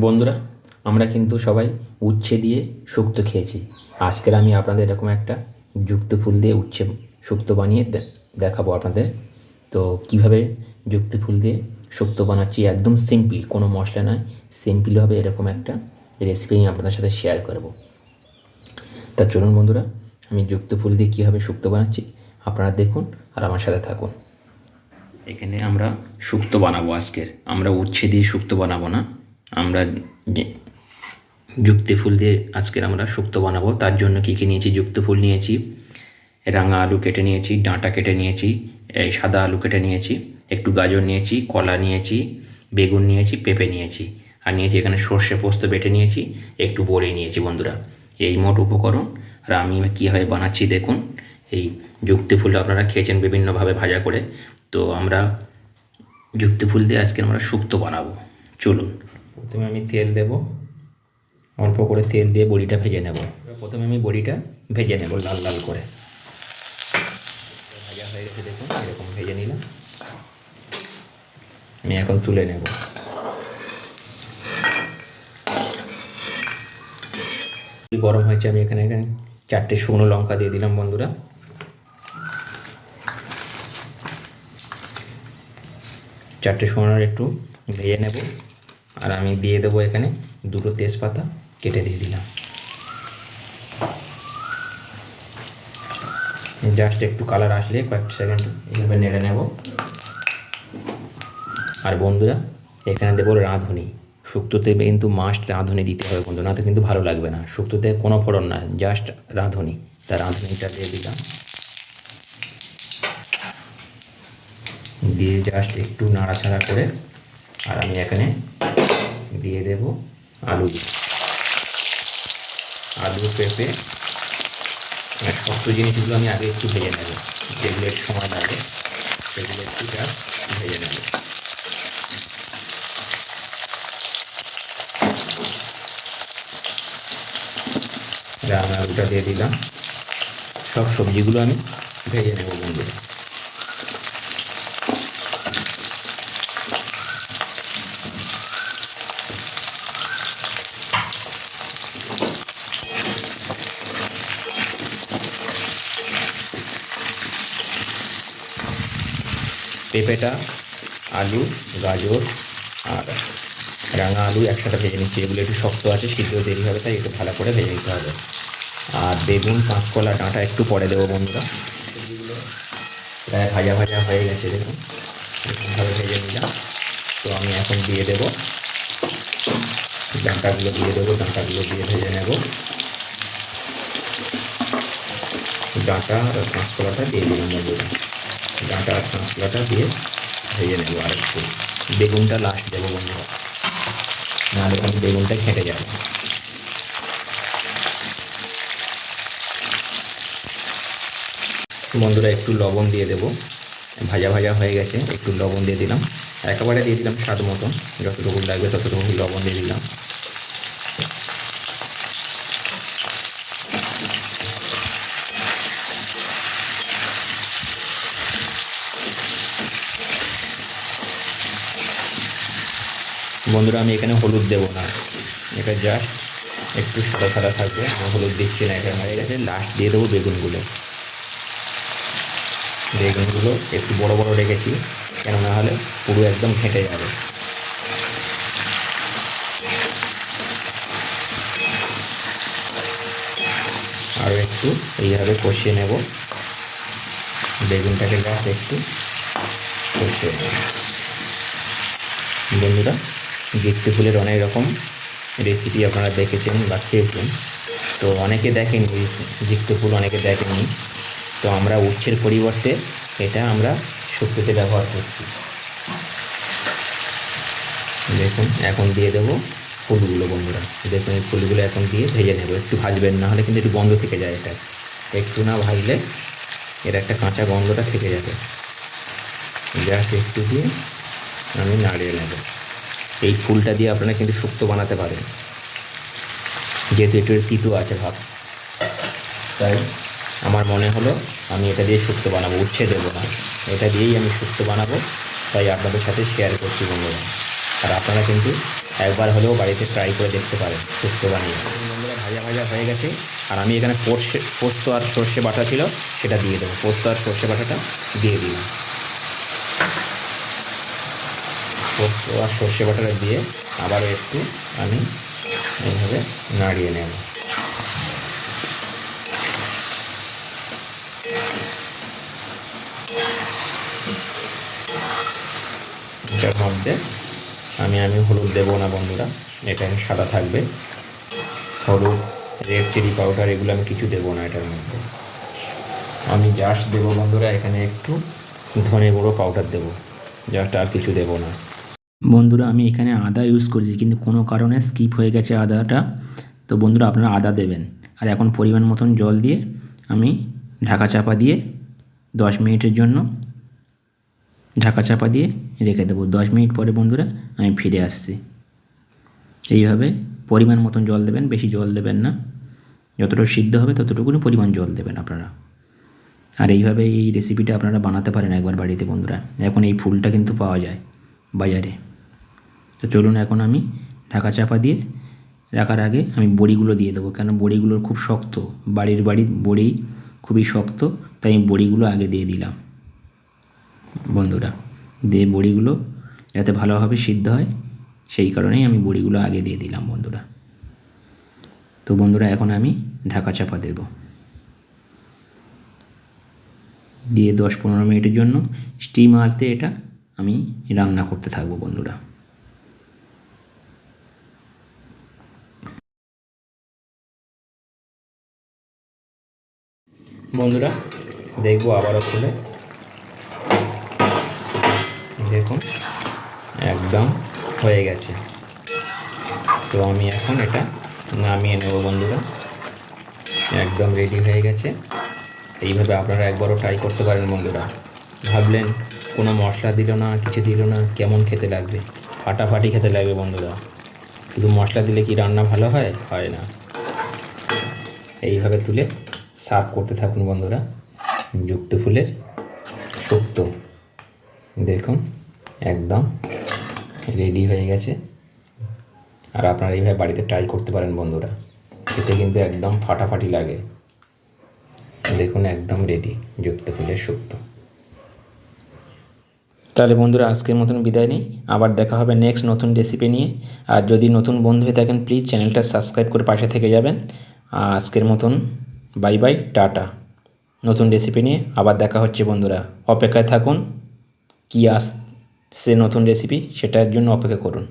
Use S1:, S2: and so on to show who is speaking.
S1: বন্ধুরা, আমরা কিন্তু সবাই উচ্ছে দিয়ে শুক্তো খেয়েছি। আজকের আমি আপনাদের এরকম একটা যুক্ত ফুল দিয়ে উচ্ছে শুক্তো বানিয়ে দেখাবো আপনাদের। তো কীভাবে যুক্তি ফুল দিয়ে শুক্তো বানাচ্ছি, একদম সিম্পল কোনো মশলা নয়। সিম্পলভাবে এরকম একটা রেসিপি আমি আপনাদের সাথে শেয়ার করব। তা চলুন বন্ধুরা, আমি যুক্ত ফুল দিয়ে কীভাবে শুক্তো বানাচ্ছি, আপনারা দেখুন আর আমার সাথে থাকুন। এখানে আমরা শুক্তো বানাবো আজকের। আমরা উচ্ছে দিয়ে শুক্তো বানাবো না। আমরা যুক্তি ফুল দিয়ে আজকের আমরা শুক্তো বানাবো। তার জন্য কী কী নিয়েছি? যুক্ত ফুল নিয়েছি, রাঙা আলু কেটে নিয়েছি, ডাঁটা কেটে নিয়েছি, এই সাদা আলু কেটে নিয়েছি, একটু গাজর নিয়েছি, কলা নিয়েছি, বেগুন নিয়েছি, পেঁপে নিয়েছি, আর নিয়েছি এখানে সর্ষে পোস্ত বেটে নিয়েছি, একটু বড়ি নিয়েছি বন্ধুরা। এই মোট উপকরণ, আর আমি কীভাবে বানাচ্ছি দেখুন, এই যুক্তি ফুল আপনারা খেয়েছেন বিভিন্নভাবে ভাজা করে। তো আমরা যুক্তি ফুল দিয়ে আজকে আমরা শুক্তো বানাবো। চলুন। প্রথমে আমি তেল দেব। অল্প করে তেল দিয়ে বড়িটা ভেজে নেব। প্রথমে আমি বড়িটা ভেজে নেব লাল লাল করে। ভাজা হয়ে গেছে দেখুন, এরকম ভেজে নিলাম। আমি এখন তুলে নেব। গরম হয়েছে, আমি এখানে এখানে চারটে শুকনো লঙ্কা দিয়ে দিলাম বন্ধুরা। চারটে শুকনো একটু ভেজে নেব। আর আমি দিয়ে দেবো এখানে দুটো তেজপাতা কেটে দিয়ে দিলাম। জাস্ট একটু কালার আসলে কয়েক সেকেন্ড এইভাবে নেড়ে নেব। আর বন্ধুরা, এখানে দেবো রাঁধুনি। শুক্তোতে কিন্তু মাস্ট রাঁধুনি দিতে হবে বন্ধু না তো কিন্তু ভালো লাগবে না। শুক্তোতে কোনো ফোড়ন না জাস্ট রাঁধুনি। তা রাঁধুনিটা দিয়ে দিলাম। দিয়ে জাস্ট একটু নাড়াচাড়া করে, আর আমি এখানে দিয়ে দেব আলু। আলু পেঁপে শক্ত জিনিসগুলো আমি আগে একটু ভেজে নেব। যেগুলো একটু সময় লাগে, সেগুলো একটু জাস্ট ভেজে নেব। রান্না আলুটা দিয়ে দিলাম। সব সবজিগুলো আমি ভেজে নেব বন্ধুরা। পেঁপেটা, আলু, গাজর আর রাঙা আলু একসাথে ভেজে নিচ্ছি। এগুলো একটু শক্ত আছে, সিদ্ধ দেরি হবে, তাই একটু ভালো করে ভেজে নিতে হবে। আর বেগুন কাঁচকলা ডাঁটা একটু পরে দেবো বন্ধুরা। প্রায় ভাজা ভাজা হয়ে গেছে, দেখুন। এরকমভাবে ভেজে নিলাম। তো আমি এখন দিয়ে দেবো। ডাঁটাগুলো দিয়ে দেবো, ডাঁটাগুলো দিয়ে ভেজে নেব। ডাঁটা আর কাঁচকলাটা দিয়ে দিলাম বন্ধুরা। ডাঁটা আর দিয়ে ভেজে নেব আর একটু। বেগুনটা লাস্ট দেবো বন্ধুরা। নাহলে কিন্তু বেগুনটা খেটে যাবে। বন্ধুরা একটু লবণ দিয়ে দেবো। ভাজা ভাজা হয়ে গেছে, একটু লবণ দিয়ে দিলাম। একেবারে দিয়ে দিলাম স্বাদ মতন। যতটুকু লাগবে ততটুকু লবণ দিয়ে দিলাম। বন্ধুরা, আমি এখানে হলুদ দেবো না। এটা জাস্ট একটু সাদা সাদা থাকবে। আমি হলুদ দিচ্ছি না এখানে। গেছে লাস্ট দিয়ে দেবো বেগুনগুলো। বেগুনগুলো একটু বড় বড় রেখেছি কেন না হলে পুরো একদম ঘেঁটে যাবে। আরও একটু এইভাবে কষিয়ে নেব। বেগুনটাকে গাছ একটু কষিয়ে নেব। বন্ধুরা গিফট ফুলের অনেক রকম রেসিপি আপনারা দেখেছেন বা খেয়েছেন। তো অনেকে দেখেনি গিফট ফুল অনেকে দেখেনি। তো আমরা উচ্ছের পরিবর্তে এটা আমরা শুক্তোতে ব্যবহার করছি। দেখুন, এখন দিয়ে দেবো ফুলগুলো বন্ধুরা। দেখুন, এই ফুলগুলো এখন দিয়ে ভেজে নেব। একটু ভাজবেন, না হলে কিন্তু একটু বন্ধ থেকে যায় এটা। একটু না ভাজলে এর একটা কাঁচা গন্ধটা থেকে যাবে। জাস্ট একটু দিয়ে আমি নাড়িয়ে নেব। এই ফুলটা দিয়ে আপনারা কিন্তু শুক্তো বানাতে পারেন। যেহেতু একটু তিতো আছে ভাব। তাই আমার মনে হলো আমি এটা দিয়ে শুক্তো বানাবো, উচ্ছে দেবো না। এটা দিয়েই আমি শুক্তো বানাবো। তাই আপনাদের সাথে শেয়ার করছি বন্ধুরা। আর আপনারা কিন্তু একবার হলেও বাড়িতে ট্রাই করে দেখতে পারেন শুক্তো বানিয়ে। বন্ধুরা, ভাজা ভাজা হয়ে গেছে। আর আমি এখানে পোস্ত পোস্ত আর সর্ষে বাটা ছিল, সেটা দিয়ে দেবো। পোস্ত আর সর্ষে বাটাটা দিয়ে দিলাম। পোস্ত আর সর্ষে বাটাটা দিয়ে আবারও একটু আমি এইভাবে নাড়িয়ে নেব। এটার মধ্যে আমি আমি হলুদ দেবো না বন্ধুরা এখানে সাদা থাকবে। হলুদ রেড চিলি পাউডার এগুলো আমি কিছু দেবো না এটার মধ্যে। আমি জাস্ট দেবো বন্ধুরা, এখানে একটু ধনে গুঁড়ো পাউডার দেবো। জাস্ট আর কিছু দেবো না। বন্ধুরা, আমি এখানে আদা ইউজ করেছি, কিন্তু কোনো কারণে স্কিপ হয়ে গেছে আদাটা। তো বন্ধুরা, আপনারা আদা দেবেন। আর এখন পরিমাণ মতন জল দিয়ে আমি ঢাকা চাপা দিয়ে দশ মিনিটের জন্য ঢাকা চাপা দিয়ে রেখে দেবো। দশ মিনিট পরে বন্ধুরা, আমি ফিরে আসছি। এইভাবে পরিমাণ মতন জল দেবেন, বেশি জল দেবেন না। যতটুকু সিদ্ধ হবে, ততটুকুনি পরিমাণ জল দেবেন আপনারা। আর এইভাবে এই রেসিপিটা আপনারা বানাতে পারেন একবার বাড়িতে বন্ধুরা। এখন এই ফুলটা কিন্তু পাওয়া যায় বাজারে। তো চলুন এখন আমি ঢাকা চাপা দিয়ে রাখার আগে আমি বড়িগুলো দিয়ে দেবো। কেন বড়িগুলোর খুব শক্ত, বাড়ির বাড়ির বড়ি খুবই শক্ত, তাই আমি বড়িগুলো আগে দিয়ে দিলাম। বন্ধুরা, দিয়ে বড়িগুলো যাতে ভালোভাবে সিদ্ধ হয়, সেই কারণেই আমি বড়িগুলো আগে দিয়ে দিলাম বন্ধুরা। তো বন্ধুরা, এখন আমি ঢাকা চাপা দেব। দিয়ে দশ পনেরো মিনিটের জন্য স্টিম আসতে এটা আমি রান্না করতে থাকব বন্ধুরা। বন্ধুরা, দেখব আবারও খুলে। দেখুন, একদম হয়ে গেছে। তো আমি এখন এটা নামিয়ে নেব বন্ধুরা। একদম রেডি হয়ে গেছে। এইভাবে আপনারা একবারও ট্রাই করতে পারেন বন্ধুরা। ভাবলেন, কোনো মশলা দিল না, কিছু দিল না, কেমন খেতে লাগবে? ফাটাফাটি খেতে লাগবে বন্ধুরা। শুধু মশলা দিলে কি রান্না ভালো হয়? হয় না। এইভাবে তুলে সার্ভ করতে থাকুন বন্ধুরা। যুক্ত ফুলের শুক্তো দেখুন, একদম রেডি হয়ে গেছে। আর আপনারা এইভাবে বাড়িতে ট্রাই করতে পারেন বন্ধুরা। খেতে কিন্তু একদম ফাটাফাটি লাগে। দেখুন, একদম রেডি যুক্ত ফুলের শুক্তো তাহলে বন্ধুরা, আজকের মতন বিদায় নিই। আবার দেখা হবে নেক্সট নতুন রেসিপি নিয়ে। আর যদি নতুন বন্ধু হয়ে থাকেন প্লিজ চ্যানেলটা সাবস্ক্রাইব করে পাশে থেকে যাবেন। আজকের মতন বাই বাই, টাটা। নতুন রেসিপি নিয়ে আবার দেখা হচ্ছে, বন্ধুরা। অপেক্ষায় থাকুন, কী আসছে নতুন রেসিপি সেটার জন্য অপেক্ষা করুন।